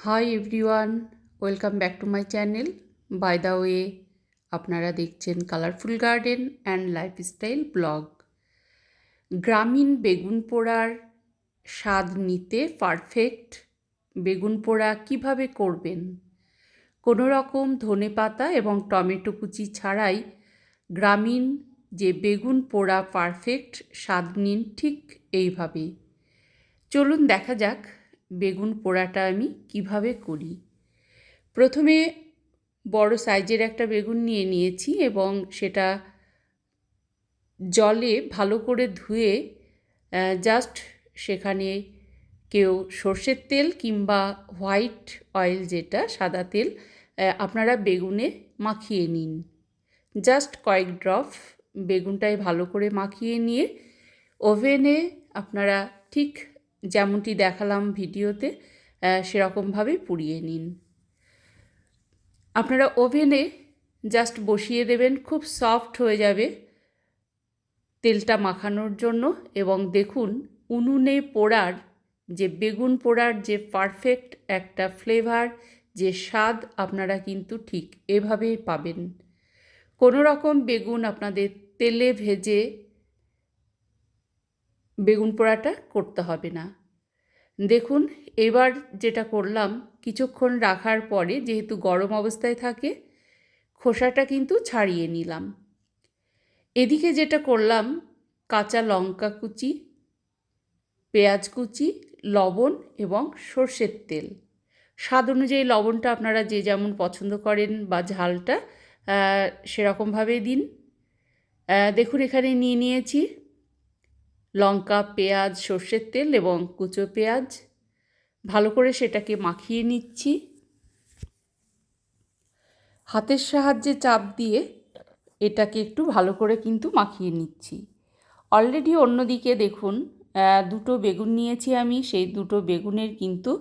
Hi everyone welcome back to my channel by the way আপনারা দেখছেন colourful garden and lifestyle blog গ্রামীণ বেগুন পোড়ার স্বাদ নিতে পারফেক্ট বেগুন পোড়া কীভাবে করবেন? কোনো রকম ধনে পাতা এবং টমেটো কুচি ছাড়াই গ্রামীণ যে বেগুন পোড়া পারফেক্ট স্বাদ নিন ঠিক এইভাবে। চলুন দেখা যাক বেগুন পোড়াটা আমি কীভাবে করি? প্রথমে বড় সাইজের একটা বেগুন নিয়ে নিয়েছি এবং সেটা জলে ভালো করে ধুয়ে জাস্ট সেখানে কেউ সর্ষের তেল কিংবা হোয়াইট অয়েল যেটা, সাদা তেল আপনারা বেগুনে মাখিয়ে নিন। জাস্ট কয়েক ড্রপ বেগুনটায় ভালো করে মাখিয়ে নিয়ে, ওভেনে আপনারা ঠিক যেমনটি দেখালাম ভিডিওতে সেরকমভাবে পুড়িয়ে নিন। আপনারা ওভেনে জাস্ট বসিয়ে দেবেন, খুব সফট হয়ে যাবে তেলটা মাখানোর জন্য। এবং দেখুন, উনুনে পোড়ার যে বেগুন পোড়ার যে পারফেক্ট একটা ফ্লেভার, যে স্বাদ আপনারা কিন্তু ঠিক এভাবেই পাবেন। কোনো রকম বেগুন আপনাদের তেলে ভেজে বেগুন পোড়াটা করতে হবে না। দেখুন, এবার যেটা করলাম, কিছুক্ষণ রাখার পরে যেহেতু গরম অবস্থায় থাকে, খোসাটা কিন্তু ছাড়িয়ে নিলাম। এদিকে যেটা করলাম, কাঁচা লঙ্কা কুচি, পেঁয়াজ কুচি, লবণ এবং সর্ষের তেল। স্বাদ অনুযায়ী লবণটা আপনারা যে যেমন পছন্দ করেন বা ঝালটা সেরকমভাবে দিন। দেখুন, এখানে নিয়ে নিয়েছি লঙ্কা, পেঁয়াজ, সর্ষের তেল এবং কুচো পেঁয়াজ। ভালো করে সেটাকে মাখিয়ে নিচ্ছি। হাতের সাহায্যে চাপ দিয়ে এটাকে একটু ভালো করে কিন্তু মাখিয়ে নিচ্ছি। অলরেডি অন্যদিকে দেখুন দুটো বেগুন নিয়েছি আমি। সেই দুটো বেগুনের কিন্তু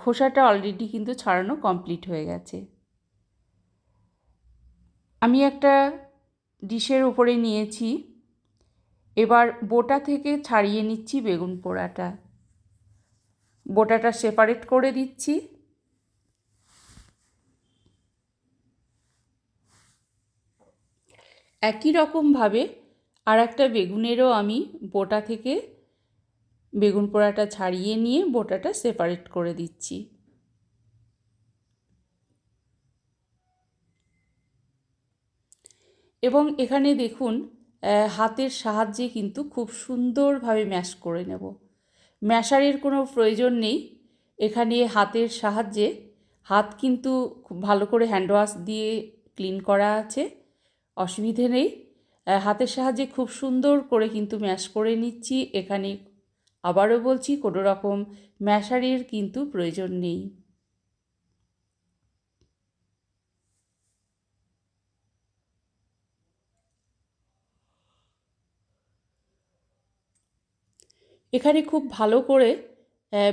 খোসাটা অলরেডি কিন্তু ছাড়ানো কমপ্লিট হয়ে গেছে। আমি একটা ডিশের উপরে নিয়েছি। এবার বোটা থেকে ছাড়িয়ে নিচ্ছি বেগুন পোড়াটা। বোটাটা সেপারেট করে দিচ্ছি। একই রকমভাবে আর একটা বেগুনেরও আমি বোটা থেকে বেগুন পোড়াটা ছাড়িয়ে নিয়ে বোটাটা সেপারেট করে দিচ্ছি। এবং এখানে দেখুন হাতের সাহায্যে কিন্তু খুব সুন্দরভাবে ম্যাশ করে নেব। ম্যাশারের কোনো প্রয়োজন নেই। এখানে হাতের সাহায্যে হাত কিন্তু খুব ভালো করে হ্যান্ড ওয়াশ দিয়ে ক্লিন করা আছে, অসুবিধে নেই। হাতের সাহায্যে খুব সুন্দর করে কিন্তু ম্যাশ করে নিচ্ছি। এখানে আবারও বলছি, কোনো রকম ম্যাশারের কিন্তু প্রয়োজন নেই। এখানে খুব ভালো করে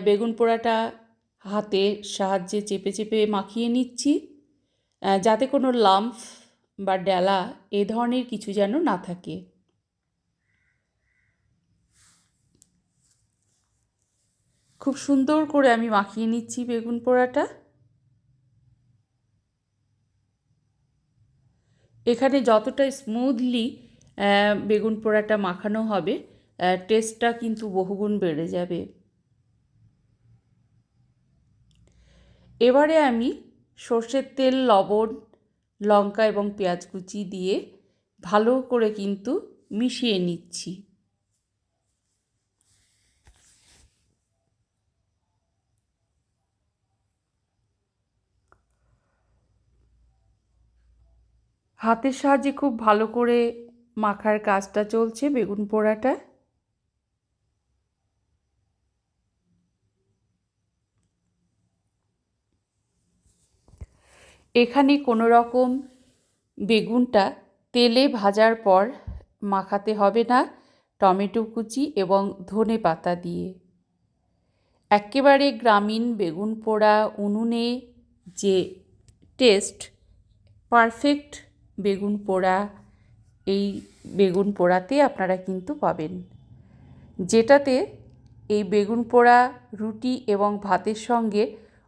বেগুন পোড়াটা হাতে সাহায্যে চেপে চেপে মাখিয়ে নিচ্ছি যাতে কোনো লাম্প বা ডেলা এ ধরনের কিছু যেন না থাকে। খুব সুন্দর করে আমি মাখিয়ে নিচ্ছি বেগুন পোড়াটা। এখানে যতটা স্মুথলি বেগুন পোড়াটা মাখানো হবে টেস্টটা কিন্তু বহুগুণ বেড়ে যাবে। এবারে আমি সর্ষের তেল, লবণ, লঙ্কা এবং পেঁয়াজ কুচি দিয়ে ভালো করে কিন্তু মিশিয়ে নিচ্ছি। হাতের সাহায্যে খুব ভালো করে মাখার কাজটা চলছে বেগুন পোড়াটা। এখানে কোনো রকম বেগুনটা তেলে ভাজার পর মাখাতে হবে না, টমেটো কুচি এবং ধনে পাতা দিয়ে। একেবারে গ্রামীণ বেগুন পোড়া উনুনে যে টেস্ট, পারফেক্ট বেগুন পোড়া, এই বেগুন পোড়াতে আপনারা কিন্তু পাবেন। যেটাতে এই বেগুন পোড়া, রুটি এবং ভাতের সঙ্গে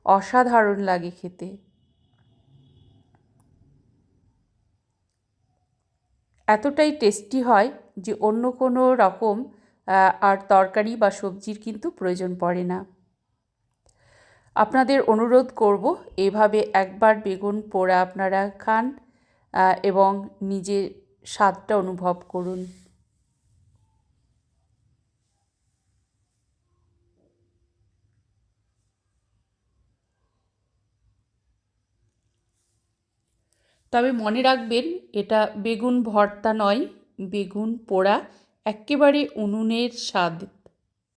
অসাধারণ লাগে খেতে। এতটাই টেস্টি হয় যে অন্য কোনো রকম আর তরকারি বা সবজির কিন্তু প্রয়োজন পড়ে না। আপনাদের অনুরোধ করব, এভাবে একবার বেগুন পোড়া আপনারা খান এবং নিজের স্বাদটা অনুভব করুন। তবে মনে রাখবেন এটা বেগুন ভর্তা নয় বেগুন পোড়া একেবারে উনুনের স্বাদ।